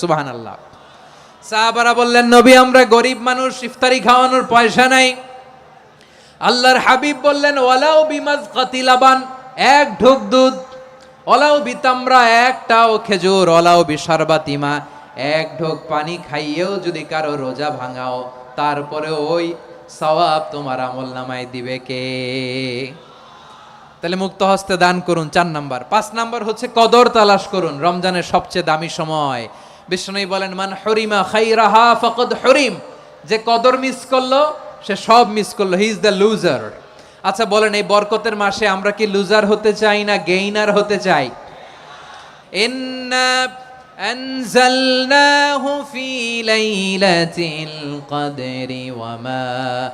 সুবাহান আল্লাহ সাহাবারা বললেন, নবী, আমরা গরিব মানুষ, ইফতারি খাওয়ানোর পয়সা নাই। আল্লাহর হাবিব বললেন ওয়ালাও বিমাজ কাতিলাবান, এক ঢোক দুধ ওলাও বিতামরা, একটাও খেজুর ওলাও বিশারবাতিমা, এক ঢোক পানি খাইয়েও যদি কারও রোজা ভাঙাও, তারপরে ওই সওয়াব তোমার আমল নামায় দিবে কে? তাহলে মুক্ত হস্তে দান করুন, চার নাম্বার। পাঁচ নাম্বার হচ্ছে, কদর তালাশ করুন, রমজানের সবচেয়ে দামি সময়। বিষ্ণু বলেন মান হরিমা খাইরাহা ফকদ হরিম যে কদর মিস করলো সে সব মিস করলো হি ইজ দ্য লুজার আচ্ছা বলেন এই বরকতের মাসে আমরা কি লুজার হতে চাই না গেইনার হতে চাই إنا أنزلناه في ليلة القدر وما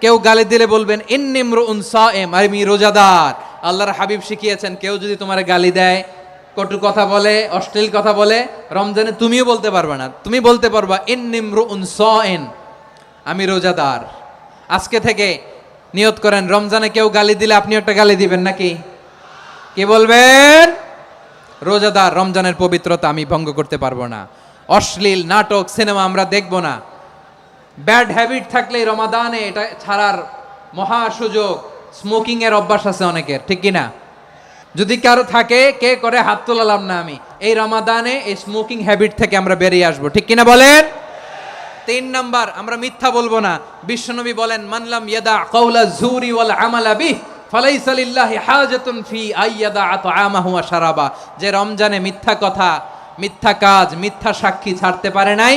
কেউ গালি দিলে বলবেন ইন্নিমরু উনসাএম আমি রোজাদার। আল্লাহর হাবিব শিখিয়েছেন, কেউ যদি তোমার গালি দেয়, কটু কথা বলে, অশ্লীল কথা বলে, রমজানে তুমিও বলতে পারবে না। তুমি বলতে পারবা ইন্নিমরু উনসাএন আমি রোজাদার। আজকে থেকে নিয়ত করেন, রমজানে কেউ গালি দিলে আপনি একটা গালি দিবেন নাকি? কি বলবেন? রোজাদার, রমজানের পবিত্রতা আমি ভঙ্গ করতে পারব না। অশ্লীল নাটক, সিনেমা আমরা দেখব না। ব্যাড হ্যাবিট থাকলে রমাদানে এটা ছাড়ার মহা সুযোগ। স্মোকিং এর অভ্যাস আছে অনেকের, ঠিক কি না যদি কারও থাকে, কে করে হাত তোলালাম না আমি? এই রমাদানে এই স্মোকিং হ্যাবিট থেকে আমরা বেরিয়ে আসব, ঠিক কিনা বলেন? তিন নাম্বার, আমরা মিথ্যা বলব না। বিশ্বনবী বলেন মানলাম ইয়াদা কওলা জুরি ওয়াল আমালা বিহ, ফালাইসা লিল্লাহি হাজাতুন ফি আইয়াদা আতআমাহু ওয়া শারাবা। যে রমজানে মিথ্যা কথা, মিথ্যা কাজ, মিথ্যা সাক্ষী ছাড়তে পারে নাই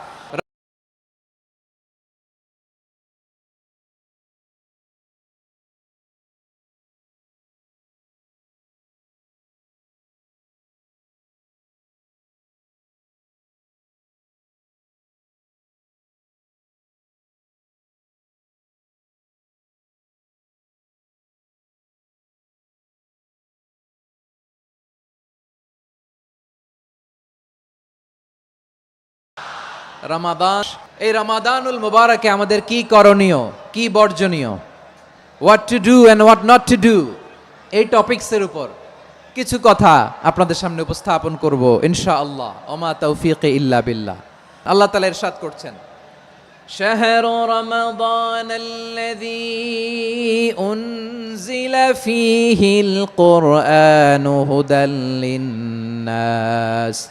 রামাদান এই রামাদানুল মুবারকে আমাদের কি করণীয় কি বর্জনীয় what to do and what not to do এই টপিকসের উপর কিছু কথা আপনাদের সামনে উপস্থাপন করব ইনশাআল্লাহ ওমা তৌফিক ইল্লা বিল্লাহ আল্লাহ তালা ইরশাদ করছেন شهر رمضان الذي أنزل فيه القرآن هدى للناس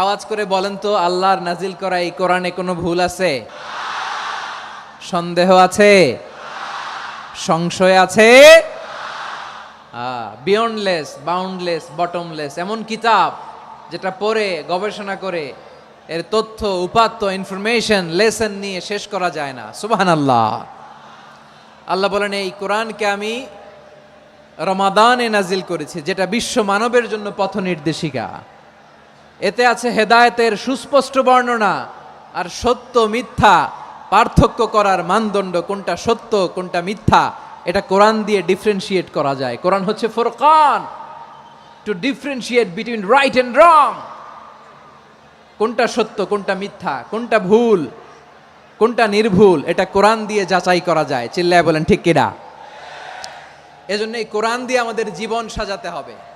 আওয়াজ করে বলেন তো, আল্লাহর নাজিল করা এই কোরআনে কোনো ভুল আছে? সন্দেহ আছে? সংশয় আছে? বিয়ন্ডলেস বাউন্ডলেস বটমলেস এমন কিতাব যেটা পড়ে, গবেষণা করে, এর তথ্য, উপাত্ত ইনফরমেশন লেসন নিয়ে শেষ করা যায় না। সুবাহান আল্লাহ আল্লাহ বলেন, এই কোরআনকে আমি রমাদানে নাজিল করেছি, যেটা বিশ্ব মানবের জন্য পথ নির্দেশিকা এতে আছে হেদায়েতের সুস্পষ্ট বর্ণনা আর সত্য মিথ্যা, পার্থক্য করার মানদণ্ড কোনটা সত্য, কোনটা মিথ্যা, এটা কোরআন দিয়ে ডিফারেন্সিয়েট করা যায়। কোরআন হচ্ছে Furqan. To differentiate between right and wrong কোনটা সত্য, কোনটা মিথ্যা, কোনটা ভুল, কোনটা নির্ভুল, এটা কোরআন দিয়ে যাচাই করা যায়। চিল্লায় বলেন ঠিক কিনা? এজন্য এই কোরআন দিয়ে আমাদের জীবন সাজাতে হবে।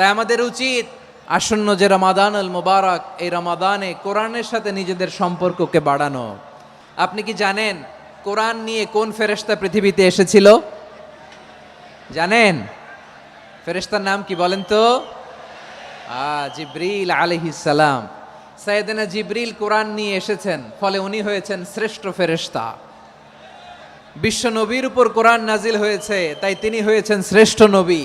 তাই আমাদের উচিত আসন্ন যে রমাদান আল মুবারক, এই রমাদানে কোরআনের সাথে নিজেদের সম্পর্ককে বাড়ানো। আপনি কি জানেন কোরআন নিয়ে কোন ফেরেশতা পৃথিবীতে এসেছিল? জানেন? ফেরেশতার নাম কি বলেন তো? জিব্রিল আলাইহিস সালাম। সাইয়েদনা জিব্রিল কোরআন নিয়ে এসেছেন, ফলে উনি হয়েছেন শ্রেষ্ঠ ফেরেশতা। বিশ্ব নবীর উপর কোরআন নাজিল হয়েছে, তাই তিনি হয়েছেন শ্রেষ্ঠ নবী।